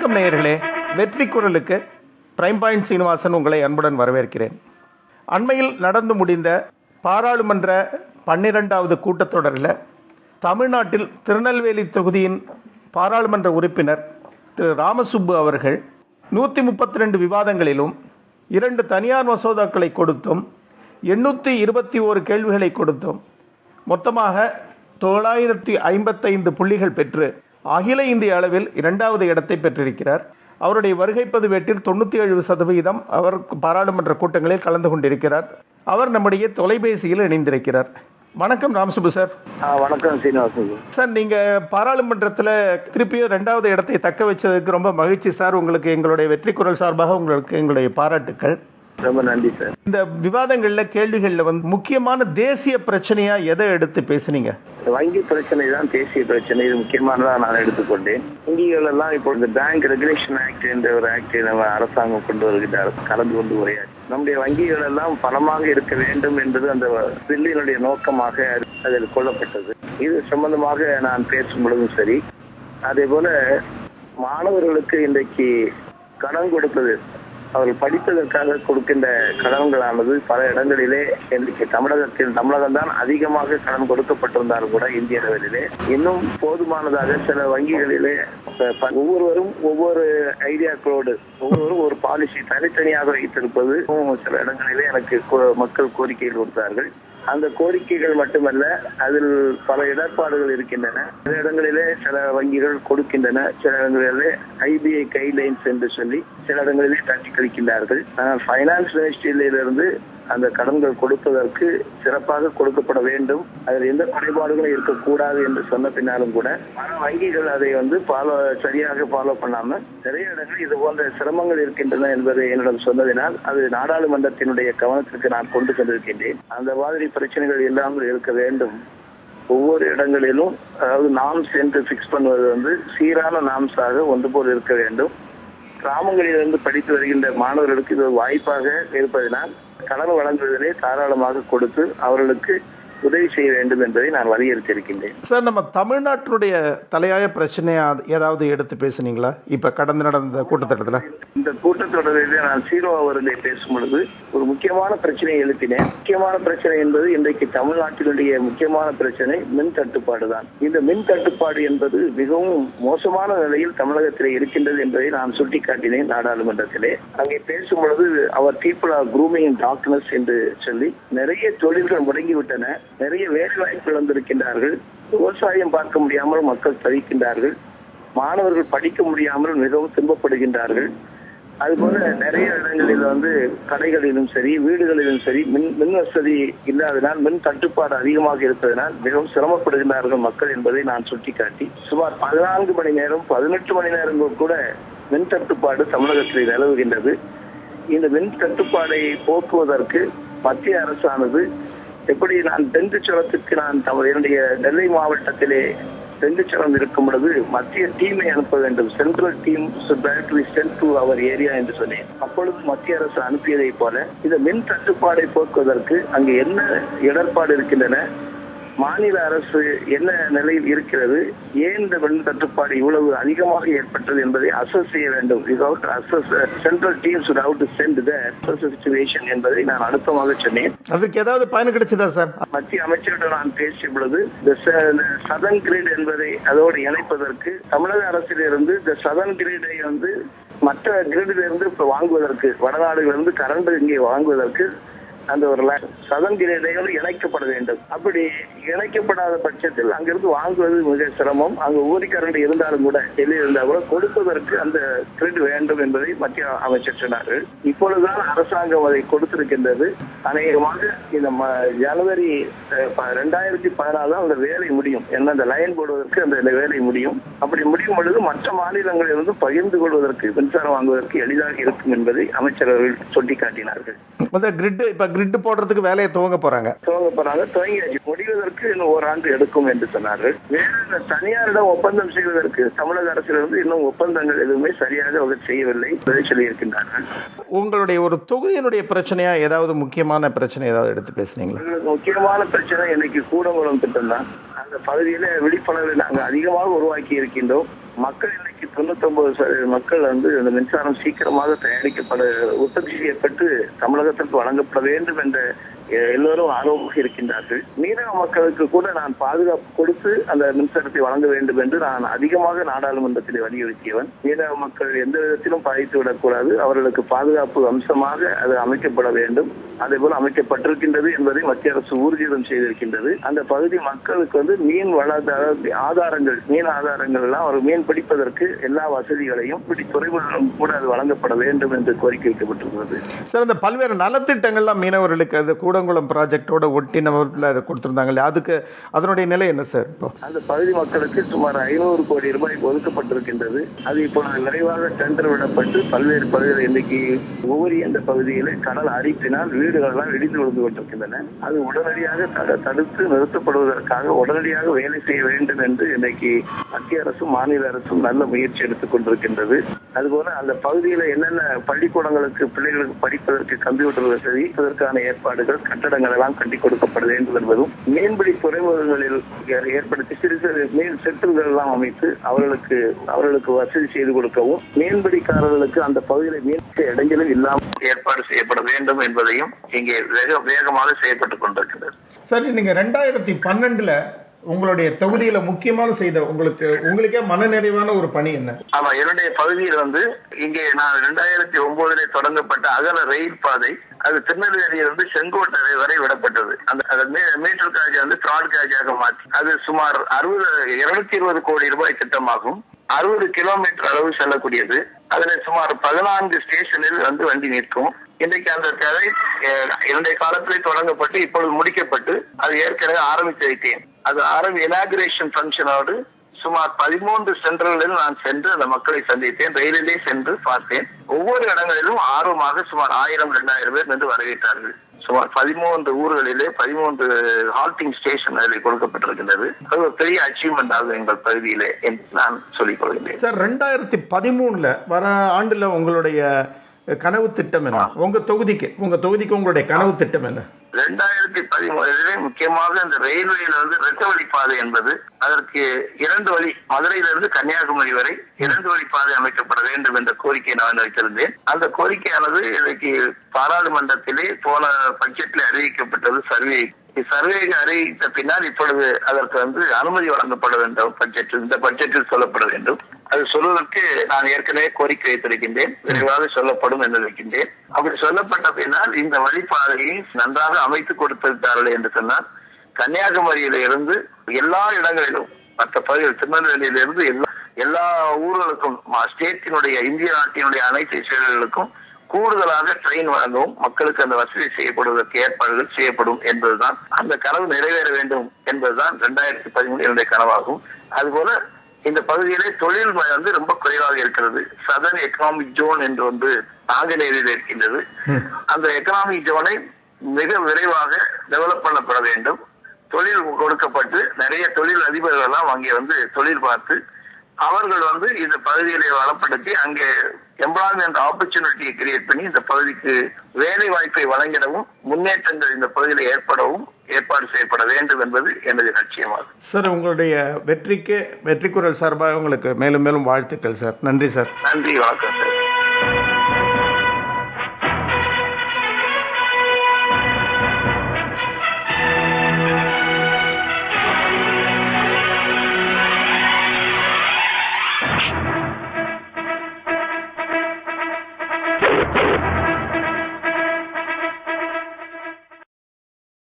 வணக்கம் நேயர்களே. வெற்றி குரலுக்கு பிரைம் பாயிண்ட் சீனிவாசன் உங்களை அன்புடன் வரவேற்கிறேன். அண்மையில் நடந்து முடிந்த பாராளுமன்ற பன்னிரெண்டாவது கூட்டத்தொடரில் தமிழ்நாட்டில் திருநெல்வேலி தொகுதியின் பாராளுமன்ற உறுப்பினர் திரு ராமசுப்பு அவர்கள் நூற்றி முப்பத்தி ரெண்டு விவாதங்களிலும் இரண்டு தனியார் மசோதாக்களை கொடுத்தும் எண்ணூற்றி இருபத்தி ஓரு கேள்விகளை கொடுத்தும் மொத்தமாக தொள்ளாயிரத்தி ஐம்பத்தைந்து புள்ளிகள் பெற்று அகில இந்திய அளவில் இரண்டாவது இடத்தை பெற்றிருக்கிறார். அவருடைய வருகை பதிவேட்டில் தொண்ணூத்தி ஏழு சதவீதம் அவர் பாராளுமன்ற கூட்டங்களில் கலந்து கொண்டிருக்கிறார். அவர் நம்முடைய தொலைபேசியில் இணைந்திருக்கிறார். வணக்கம் ராமசுப்பு சார். வணக்கம் சீனிவாசன் சார். நீங்க பாராளுமன்றத்துல திருப்பியும் ரெண்டாவது இடத்தை தக்க வச்சதுக்கு ரொம்ப மகிழ்ச்சி சார். உங்களுக்கு எங்களுடைய வெற்றி குரல் சார்பாக உங்களுக்கு எங்களுடைய பாராட்டுக்கள். ரொம்ப நன்றி சார். இந்த விவாதங்கள்ல கேள்விகள்ல வந்து முக்கியமான தேசிய பிரச்சனையா எதை எடுத்து பேசுனீங்க? வங்கி பிரச்சனை தான் தேசிய பிரச்சனை இது முக்கியமானதா நான் எடுத்துக்கொண்டேன். வங்கிகள் எல்லாம் இப்போ இந்த பேங்க் ரெகுலேஷன் ஆக்ட் என்ற ஒரு ஆக்ட் நம்ம அரசாங்கம் கொண்டு வருகிறார். கலந்து கொண்டு உரையாற்றி. நம்முடைய வங்கிகள் எல்லாம் பணமாக இருக்க வேண்டும் என்பது அந்த பில்லினுடைய நோக்கமாக அதில் கொள்ளப்பட்டது. இது சம்பந்தமாக நான் பேசும் பொழுதும் சரி. அதே போல மாணவர்களுக்கு இன்றைக்கு கடன் கொடுப்பது அவர்கள் படிப்பதற்காக கொடுக்கின்ற கடன்களானது பல இடங்களிலே தமிழகத்தில் தமிழகம் தான் அதிகமாக கடன் கொடுக்கப்பட்டிருந்தாலும் கூட இந்திய அளவிலே. இன்னும் போதுமானதாக சில வங்கிகளிலே ஒவ்வொருவரும் ஒவ்வொரு ஐடியாக்களோடு ஒவ்வொருவரும் ஒரு பாலிசி தனித்தனியாக வைத்திருப்பது சில இடங்களிலே எனக்கு மக்கள் கோரிக்கைகள் கொடுத்தார்கள் அந்த கோரிக்கைகள் மட்டுமல்ல அதில் பல இடர்பாடுகள் இருக்கின்றன. சில இடங்களிலே சில வங்கிகள் கொடுக்கின்றன சில இடங்களிலே ஐபிஐ கைட்லைன்ஸ் என்று சொல்லி சில இடங்களிலே தட்டி கழிக்கின்றார்கள். ஆனால் பைனான்ஸ் மினிஸ்ட்ரியிலிருந்து அந்த கடன்கள் கொடுப்பதற்கு சிறப்பாக கொடுக்கப்பட வேண்டும். அதில் எந்த குறைபாடுகளும் இருக்கக்கூடாது என்று சொன்ன பின்னாலும் கூட பல வங்கிகள் அதை வந்து ஃபாலோ சரியாக ஃபாலோ பண்ணாம நிறைய இடங்களில் இது போன்ற சிரமங்கள் இருக்கின்றன என்பதை என்னிடம் சொன்னதினால் அது நாடாளுமன்றத்தினுடைய கவனத்திற்கு நான் கொண்டு சென்றிருக்கின்றேன். அந்த மாதிரி பிரச்சனைகள் இல்லாமல் இருக்க வேண்டும். ஒவ்வொரு இடங்களிலும் அதாவது நாம்ஸ் என்று பிக்ஸ் பண்ணுவது வந்து சீரான நாம்ஸாக ஒன்று போல் இருக்க வேண்டும். கிராமங்களிலிருந்து படித்து வருகின்ற மாணவர்களுக்கு இது ஒரு வாய்ப்பாக இருப்பதனால் கடன் வழங்குவதிலே தாராளமாக கொடுத்து அவர்களுக்கு உதவி செய்ய வேண்டும் என்பதை நான் வலியுறுத்தி இருக்கின்றேன் சார் நம்ம தமிழ்நாட்டினுடைய தலையாய பிரச்சனையா ஏதாவது எடுத்து பேசுனீங்களா? இப்ப கடந்து நடந்த கூட்டத்தொடர்ல. இந்த கூட்டத்தொடரிலே நான் சீரோ அவர்களை பேசும் பொழுது ஒரு முக்கியமான பிரச்சனையை எழுப்பினேன். முக்கியமான பிரச்சனை என்பது இன்றைக்கு தமிழ்நாட்டினுடைய முக்கியமான பிரச்சனை மின் தட்டுப்பாடு தான். இந்த மின் தட்டுப்பாடு என்பது மிகவும் மோசமான நிலையில் தமிழகத்திலே இருக்கின்றது என்பதை நான் சுட்டிக்காட்டினேன் நாடாளுமன்றத்திலே. அங்கே பேசும் பொழுது அவர் பீப்புள் ஆர் குரூமிங் டார்க்னஸ் என்று சொல்லி நிறைய தொழில்கள் முடங்கிவிட்டன. நிறைய வேலை வாய்ப்பு இழந்திருக்கின்றார்கள் விவசாயம் பார்க்க முடியாமல் மக்கள் தவிக்கின்றார்கள். மாணவர்கள் படிக்க முடியாமல் மிகவும் துன்பப்படுகின்றார்கள். அதுபோல நிறைய இடங்களில் வந்து கடைகளிலும் சரி வீடுகளிலும் சரி மின் மின் வசதி இல்லாதனால் மின் தட்டுப்பாடு அதிகமாக இருப்பதனால் மிகவும் சிரமப்படுகின்றார்கள் மக்கள் என்பதை நான் சுட்டிக்காட்டி சுமார் பதினான்கு மணி நேரம் பதினெட்டு மணி நேரம் கூட மின் தட்டுப்பாடு தமிழகத்தில் நிலவுகின்றது. இந்த மின் தட்டுப்பாடை போக்குவதற்கு மத்திய அரசானது எப்படி நான் தென்குச்சலத்துக்கு நான் தமது என்னுடைய நெல்லை மாவட்டத்திலே தென்குச்சலம் இருக்கும் பொழுது மத்திய டீமை அனுப்ப வேண்டும். சென்ட்ரல் டீம் டு அவர் ஏரியா என்று சொன்னேன். அப்பொழுது மத்திய அரசு அனுப்பியதை போல இந்த மின் தட்டுப்பாடை போக்குவதற்கு அங்கு என்ன இடர்பாடு இருக்கின்றன? மாநில அரசு என்ன நிலையில் இருக்கிறது? ஏன் இந்த மின் தட்டுப்பாடு இவ்வளவு அதிகமாக ஏற்பட்டது என்பதை அசஸ் செய்ய வேண்டும். Without assess central teams out send the situation என்பதை நான் அழுத்தமாக சொன்னேன். அதுக்கு ஏதாவது பயன் கிடைச்சதா சார் மத்திய அமைச்சரிடம் நான் பேசிய பொழுது சதன் கிரீட் என்பதை அதோடு இணைப்பதற்கு தமிழக அரசிலிருந்து இந்த சதன் கிரீடை வந்து மற்ற கிரீடிலிருந்து வாங்குவதற்கு வடநாடுகளிலிருந்து கரண்ட் இங்கே வாங்குவதற்கு அந்த ஒரு சதன் கிரீடையோடு இணைக்கப்பட வேண்டும். அப்படி இணைக்கப்படாத பட்சத்தில் அங்கிருந்து வாங்குவது மிக சிரமம். அங்கு ஊதி கரண்ட் இருந்தாலும் கூட டெல்லியில் இருந்தால் கூட கொடுப்பதற்கு அந்த கிரெட் வேண்டும் என்பதை மத்திய அமைச்சர் சொன்னார்கள். இப்பொழுதுதான் அரசாங்கம் அதை கொடுத்திருக்கின்றது. அநேகமாக இந்த ம- ஜனவரி ரெண்டாயிரத்தி பதினாலு தான் அந்த வேலை முடியும். என்ன அந்த லைன் போடுவதற்கு அந்த வேலை முடியும். அப்படி முடியும் பொழுது மற்ற மாநிலங்களிலிருந்து பகிர்ந்து கொள்வதற்கு மின்சாரம் வாங்குவதற்கு எளிதாக இருக்கும் என்பதை அமைச்சர் அவர்கள் சுட்டிக்காட்டினார்கள். வந்து கிரிட் இப்ப கிரிட் போடுறதுக்கு வேலையை துவங்க போறாங்க. துவங்க போறாங்க. துவங்கியாச்சு. முடிவதற்கு இன்னும் ஓராண்டு எடுக்கும் என்று சொன்னார்கள் வேற இந்த தனியாரிடம் ஒப்பந்தம் செய்வதற்கு தமிழக அரசிலிருந்து இன்னும் ஒப்பந்தங்கள் எதுவுமே சரியாக அவர் செய்யவில்லை சொல்லியிருக்கின்றார்கள். உங்களுடைய ஒரு தொகுதியினுடைய பிரச்சனையா? ஏதாவது முக்கியமான பிரச்சனை ஏதாவது எடுத்து பேசுனீங்களா? முக்கியமான பிரச்சனை இன்னைக்கு கூடங்குளம் திட்டம் தான். அந்த பகுதியில விழிப்புணர்வை நாங்கள் அதிகமாக உருவாக்கி இருக்கின்றோம். மக்கள் இன்னைக்கு தொண்ணூத்தொன்பது சதவீத மக்கள் வந்து இந்த மின்சாரம் சீக்கிரமாக தயாரிக்கப்பட உற்பத்தி செய்யப்பட்டு தமிழகத்திற்கு வழங்கப்பட வேண்டும் என்ற எல்லோரும் ஆர்வமாக இருக்கின்றார்கள். மீனவ மக்களுக்கு கூட நான் பாதுகாப்பு கொடுத்து அந்த மின்சாரத்தை வழங்க வேண்டும் என்று நான் அதிகமாக நாடாளுமன்றத்தில் வலியுறுத்தியவன். மீனவ மக்கள் எந்த விதத்திலும் பாதித்து விடக்கூடாது. அவர்களுக்கு பாதுகாப்பு அம்சமாக அது அமைக்கப்பட வேண்டும். அதே போல அமைக்கப்பட்டிருக்கின்றது என்பதை மத்திய அரசு ஊர்ஜிதம் செய்திருக்கின்றது. அந்த பகுதி மக்களுக்கு வந்து மீன் வளர்ந்த ஆதாரங்கள் மீன் ஆதாரங்கள் எல்லாம் ஒரு மீன் பிடிப்பதற்கு எல்லா வசதிகளையும் இப்படி துறைமுகம் கூட அது வழங்கப்பட வேண்டும் என்று கோரிக்கை வைக்கப்பட்டிருக்கிறது. சார் இந்த பல்வேறு நலத்திட்டங்கள்லாம் மீனவர்களுக்கு அது கூடங்குளம் ப்ராஜெக்டோட ஒட்டினவர்கள் அதை கொடுத்திருந்தாங்க அதுக்கு அதனுடைய நிலை என்ன சார் இப்போ? அந்த பகுதி மக்களுக்கு சுமார் ஐநூறு கோடி ரூபாய் ஒதுக்கப்பட்டிருக்கின்றது. அது இப்பொழுது நிறைவாக டெண்டர் விடப்பட்டு பல்வேறு பகுதிகள் இன்னைக்கு ஒவ்வொரு அந்த பகுதியிலே கடல் அரிப்பினால் வீடுகள் எல்லாம் இடிந்து விழுந்து கொண்டிருக்கின்றன. அது உடனடியாக தட- தடுத்து நிறுத்தப்படுவதற்காக உடனடியாக வேலை செய்ய வேண்டும் என்று இன்னைக்கு மத்திய அரசும் மாநில அரசும் நல்ல முயற்சி எடுத்துக் கொண்டிருக்கின்றது. அதுபோல அந்த பகுதியில என்னென்ன பள்ளிக்கூடங்களுக்கு பிள்ளைகளுக்கு படிப்பதற்கு கம்ப்யூட்டர் வசதி ஏற்பாடுகள் கட்டடங்கள் எல்லாம் கட்டி கொடுக்கப்பட வேண்டும் என்பதும் மீன்பிடி துறைமுகங்களில் ஏற்படுத்தி சிறு சிறு மீன் செட்டுகள் எல்லாம் அமைத்து அவர்களுக்கு அவர்களுக்கு வசதி செய்து கொடுக்கவும் மீன்பிடிக்காரர்களுக்கு அந்த பகுதியில் மீன் இடைஞ்சலும் இல்லாமல் ஏற்பாடு செய்யப்பட வேண்டும் என்பதையும் இங்கே வேக வேகமாக செய்யப்பட்டுக் கொண்டிருக்கிறது. சரி நீங்க ரெண்டாயிரத்தி பன்னெண்டுல உங்களுடைய தொகுதியில முக்கியமான செய்த உங்களுக்கு உங்களுக்கே மனநிறைவான ஒரு பணி என்ன? ஆமா என்னுடைய பகுதியில் வந்து இங்கே நான் ரெண்டாயிரத்தி ஒன்பதுல தொடங்கப்பட்ட அகல ரயில் பாதை அது திருநெல்வேலியிலிருந்து செங்கோட்டை வரை விடப்பட்டது. அந்த மீட்டர் காஜ் வந்து பிராட் காஜாக மாற்றி அது சுமார் அறுபது இருநூத்தி இருபது கோடி ரூபாய் திட்டமாகும். அறுபது கிலோமீட்டர் அளவு செல்லக்கூடியது. அதுல சுமார் பதினான்கு ஸ்டேஷனில் வந்து வண்டி நிற்கும். இன்றைக்கு அந்த தேவை அஹ், என்னுடைய காலத்திலே தொடங்கப்பட்டு இப்பொழுது முடிக்கப்பட்டு அது ஏற்கனவே ஆரம்பித்து வைத்தேன். அது ஆரம்பி இனாகிரேஷன் ஃபங்க்ஷனோடு சுமார் பதிமூன்று சென்டர்களில் நான் சென்று அந்த மக்களை சந்தித்தேன். ரயிலிலே சென்று பார்த்தேன். ஒவ்வொரு இடங்களிலும் ஆர்வமாக சுமார் ஆயிரம் இரண்டாயிரம் பேர் நின்று வரவேற்றார்கள். சுமார் பதிமூன்று ஊர்களிலே பதிமூன்று ஹால்டிங் ஸ்டேஷன் அதில் கொடுக்கப்பட்டிருக்கின்றது. அது ஒரு பெரிய அச்சீவ்மெண்ட் ஆகும் எங்கள் பகுதியிலே என்று நான் சொல்லிக் கொள்கிறேன் சார் ரெண்டாயிரத்தி பதிமூணுல வர ஆண்டுல உங்களுடைய கனவு திட்டம் என்ன? உங்க தொகுதிக்கு உங்க தொகுதிக்கு உங்களுடைய கனவு திட்டம் என்ன? ரெண்டாயிரத்தி பதிமூணிலே முக்கியமாக இந்த ரயில்வேல வந்து ரத்த வழி பாதை என்பது அதற்கு இரண்டு வழி மதுரையிலிருந்து கன்னியாகுமரி வரை இரண்டு வழி பாதை அமைக்கப்பட வேண்டும் என்ற கோரிக்கையை நான் வைத்திருந்தேன். அந்த கோரிக்கையானது இன்னைக்கு பாராளுமன்றத்திலே போன பட்ஜெட்ல அறிவிக்கப்பட்டது சர்வே சர்வேக அறிவித்த பின்னால் இப்பொழுது அதற்கு வந்து அனுமதி வழங்கப்பட வேண்டும் பட்ஜெட் இந்த பட்ஜெட்டில் சொல்லப்பட வேண்டும் அது சொல்வதற்கு நான் ஏற்கனவே கோரிக்கை வைத்திருக்கின்றேன். விரைவாக சொல்லப்படும் என்று இருக்கின்றேன் அப்படி சொல்லப்பட்ட பின்னால் இந்த வழிபாதையை நன்றாக அமைத்து கொடுத்திருக்கிறார்கள் என்று சொன்னால் கன்னியாகுமரியில இருந்து எல்லா இடங்களிலும் மற்ற பகுதிகள் திருநெல்வேலியிலிருந்து எல்லா எல்லா ஊர்களுக்கும் ஸ்டேட்டினுடைய இந்திய நாட்டினுடைய அனைத்து செயல்களுக்கும் கூடுதலாக ட்ரெயின் வழங்கவும் மக்களுக்கு அந்த வசதி செய்யப்படுவதற்கு ஏற்பாடுகள் செய்யப்படும் என்பதுதான் அந்த கனவு நிறைவேற வேண்டும் என்பதுதான் இரண்டாயிரத்தி பதிமூணு என்னுடைய கனவாகும். அதுபோல இந்த பகுதியிலே தொழில் வந்து ரொம்ப குறைவாக இருக்கிறது. சதன் எக்கனாமிக் ஜோன் என்று ஒன்று ஆங்கிலேயில் இருக்கின்றது. அந்த எக்கனாமிக் ஜோனை மிக விரைவாக டெவலப் பண்ணப்பட வேண்டும். தொழில் கொடுக்கப்பட்டு நிறைய தொழில் அதிபர்கள் எல்லாம் அங்கே வந்து தொழில் பார்த்து அவர்கள் வந்து இந்த பகுதிகளை வளப்படுத்தி அங்கே எம்ப்ளாய்மெண்ட் ஆப்பர்ச்சுனிட்டியை கிரியேட் பண்ணி இந்த பகுதிக்கு வேலை வாய்ப்பை வழங்கிடவும் முன்னேற்றங்கள் இந்த பகுதியில் ஏற்படவும் ஏற்பாடு செய்யப்பட வேண்டும் என்பது எனது லட்சியமாகும் சார் உங்களுடைய வெற்றிக்கு வெற்றி குரல் சார்பாக உங்களுக்கு மேலும் மேலும் வாழ்த்துக்கள் சார். நன்றி சார். நன்றி வணக்கம் சார்.